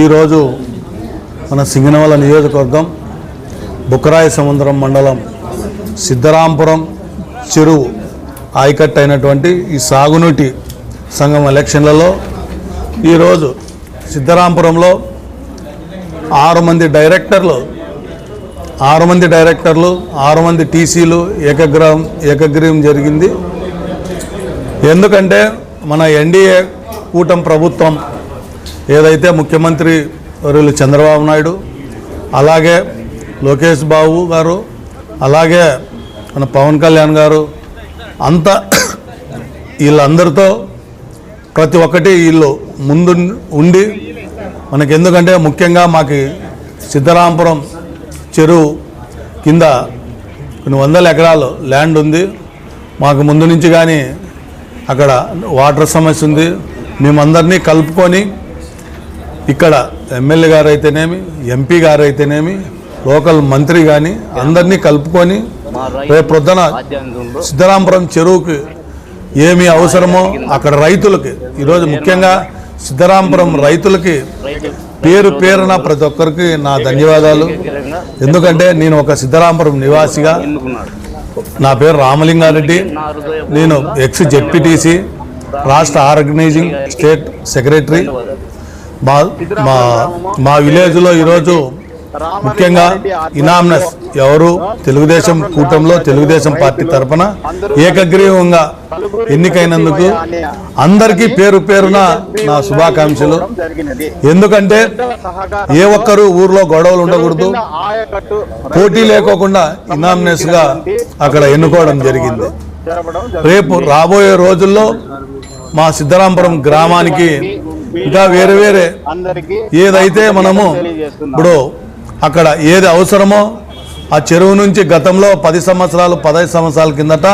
ఈరోజు మన సింగనవల నియోజకవర్గం బుక్కరాయ సముద్రం మండలం సిద్ధరాంపురం చెరువు ఆయకట్ అయినటువంటి ఈ సాగునీటి సంఘం ఎలక్షన్లలో ఈరోజు సిద్ధరాంపురంలో ఆరు మంది డైరెక్టర్లు ఆరు మంది డైరెక్టర్లు ఆరు మంది టీసీలు ఏకగ్రహం ఏకగ్రీవం జరిగింది. ఎందుకంటే మన ఎన్డీఏ కూటమి ప్రభుత్వం ఏదైతే ముఖ్యమంత్రి వర్యులు చంద్రబాబు నాయుడు అలాగే లోకేష్ బాబు గారు అలాగే మన పవన్ కళ్యాణ్ గారు అంతా వీళ్ళందరితో ప్రతి ఒక్కటి వీళ్ళు ముందు ఉండి మనకి ఎందుకంటే ముఖ్యంగా మాకు సిద్ధరాంపురం చెరువు కింద కొన్ని వందల ఎకరాలు ల్యాండ్ ఉంది. మాకు ముందు నుంచి కానీ అక్కడ వాటర్ సమస్య ఉంది. మేమందరినీ కలుపుకొని ఇక్కడ ఎమ్మెల్యే గారు అయితేనేమి ఎంపీ గారు అయితేనేమి లోకల్ మంత్రి కానీ అందరినీ కలుపుకొని రేపు ప్రొద్దున సిద్ధరాంపురం చెరువుకి ఏమి అవసరమో అక్కడ రైతులకి ఈరోజు ముఖ్యంగా సిద్ధరాంపురం రైతులకి పేరు పేరున ప్రతి ఒక్కరికి నా ధన్యవాదాలు. ఎందుకంటే నేను ఒక సిద్ధరాంపురం నివాసిగా నా పేరు రామలింగారెడ్డి. నేను ఎక్స్ జెడ్పీటీసీ రాష్ట్ర ఆర్గనైజింగ్ స్టేట్ సెక్రటరీ. మా మా మా విలేజ్లో ఈరోజు ముఖ్యంగా ఇనామ్నస్ ఎవరు తెలుగుదేశం కూటమిలో తెలుగుదేశం పార్టీ తరఫున ఏకగ్రీవంగా ఎన్నికైనందుకు అందరికీ పేరు పేరున నా శుభాకాంక్షలు. ఎందుకంటే ఏ ఒక్కరు ఊర్లో గొడవలు ఉండకూడదు. పోటీ లేకోకుండా ఇనామ్నెస్గా అక్కడ ఎన్నుకోవడం జరిగింది. రేపు రాబోయే రోజుల్లో మా సిద్ధరాంపురం గ్రామానికి ఇంకా వేరే వేరే ఏదైతే మనము ఇప్పుడు అక్కడ ఏది అవసరమో ఆ చెరువు నుంచి గతంలో పది సంవత్సరాలు పదహైదు సంవత్సరాల కిందట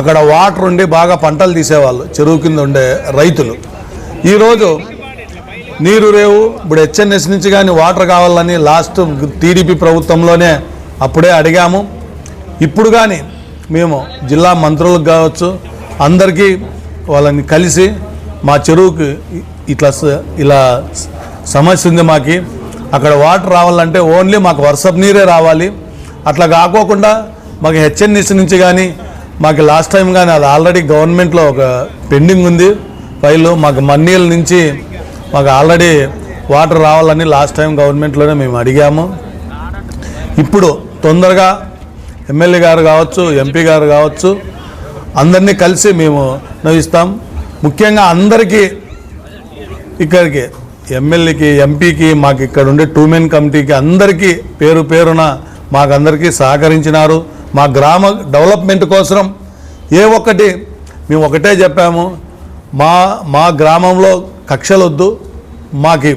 అక్కడ వాటర్ ఉండి బాగా పంటలు తీసేవాళ్ళు. చెరువు కింద ఉండే రైతులు. ఈరోజు నీరు రేవు ఇప్పుడు హెచ్ఎన్ఎస్ నుంచి కానీ వాటర్ కావాలని లాస్ట్ టీడీపీ ప్రభుత్వంలోనే అప్పుడే అడిగాము. ఇప్పుడు కానీ మేము జిల్లా మంత్రులకు కావచ్చు అందరికీ వాళ్ళని కలిసి మా చెరువుకి ఇట్లా స- ఇలా సమస్య ఉంది మాకు. అక్కడ వాటర్ రావాలంటే ఓన్లీ మాకు వర్షపు నీరే రావాలి. అట్లా కాకోకుండా మాకు హెచ్ఎన్ఎస్ నుంచి కానీ మాకు లాస్ట్ టైం కానీ అది ఆల్రెడీ గవర్నమెంట్లో ఒక పెండింగ్ ఉంది. ఫైల్ మాకు మన్నీల నుంచి మాకు ఆల్రెడీ వాటర్ రావాలని లాస్ట్ టైం గవర్నమెంట్లోనే మేము అడిగాము. ఇప్పుడు తొందరగా ఎమ్మెల్యే గారు కావచ్చు ఎంపీ గారు కావచ్చు అందరినీ కలిసి మేము నవ్విస్తాం. ముఖ్యంగా అందరికీ ఇక్కడికి ఎమ్మెల్యేకి ఎంపీకి మాకు ఇక్కడ ఉండే టూ మెన్ కమిటీకి అందరికీ పేరు పేరున మాకందరికీ సహకరించినారు. మా గ్రామ డెవలప్మెంట్ కోసం ఏ ఒక్కటి మేము ఒకటే చెప్పాము. మా మా గ్రామంలో కక్షలు వద్దు మాకి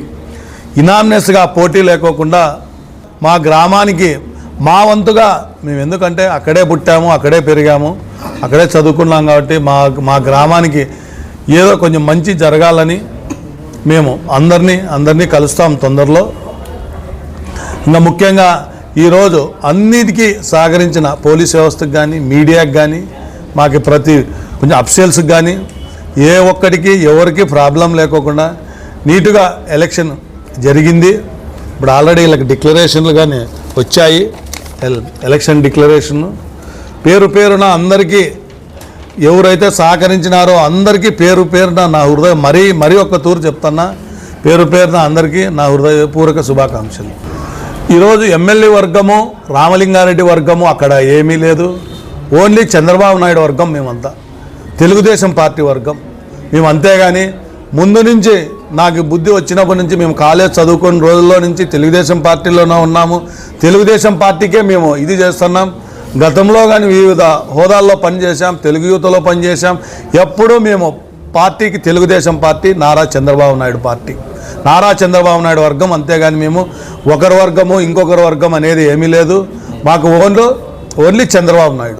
ఇనామినెస్గా పోటీ లేకోకుండా మా గ్రామానికి మా వంతుగా మేము ఎందుకంటే అక్కడే పుట్టాము అక్కడే పెరిగాము అక్కడే చదువుకున్నాం కాబట్టి మా మా గ్రామానికి ఏదో కొంచెం మంచి జరగాలని మేము అందరినీ అందరినీ కలుస్తాం తొందరలో. ఇంకా ముఖ్యంగా ఈరోజు అన్నిటికీ సహకరించిన పోలీస్ వ్యవస్థకు కానీ మీడియాకి కానీ మాకు ప్రతి కొంచెం అప్సేల్స్కి కానీ ఏ ఒక్కడికి ఎవరికి ప్రాబ్లం లేకోకుండా నీటుగా ఎలక్షన్ జరిగింది. ఇప్పుడు ఆల్రెడీ వీళ్ళకి డిక్లరేషన్లు కానీ వచ్చాయి. ఎల్- ఎలక్షన్ డిక్లరేషన్ పేరు పేరున అందరికీ ఎవరైతే సహకరించినారో అందరికీ పేరు పేరున నా హృదయం మరీ మరీ ఒక్క తూరు చెప్తున్నా పేరు పేరున అందరికీ నా హృదయపూర్వక శుభాకాంక్షలు. ఈరోజు ఎమ్మెల్యే వర్గము రామలింగారెడ్డి వర్గము అక్కడ ఏమీ లేదు. ఓన్లీ చంద్రబాబు నాయుడు వర్గం మేమంతా. తెలుగుదేశం పార్టీ వర్గం. మేము అంతేగాని ముందు నుంచి నాకు బుద్ధి వచ్చినప్పటి నుంచి మేము కాలేజ్ చదువుకున్న రోజుల్లో నుంచి తెలుగుదేశం పార్టీలోనే ఉన్నాము. తెలుగుదేశం పార్టీకే మేము ఇది చేస్తున్నాం. గతంలో కానీ వివిధ హోదాల్లో పనిచేసాం తెలుగు యూతలో పనిచేసాం ఎప్పుడూ మేము పార్టీకి తెలుగుదేశం పార్టీ నారా చంద్రబాబు నాయుడు పార్టీ. నారా చంద్రబాబు నాయుడు వర్గం అంతేగాని మేము ఒకరి వర్గము ఇంకొకరి వర్గం అనేది ఏమీ లేదు. మాకు ఓన్లో ఓన్లీ చంద్రబాబు నాయుడు.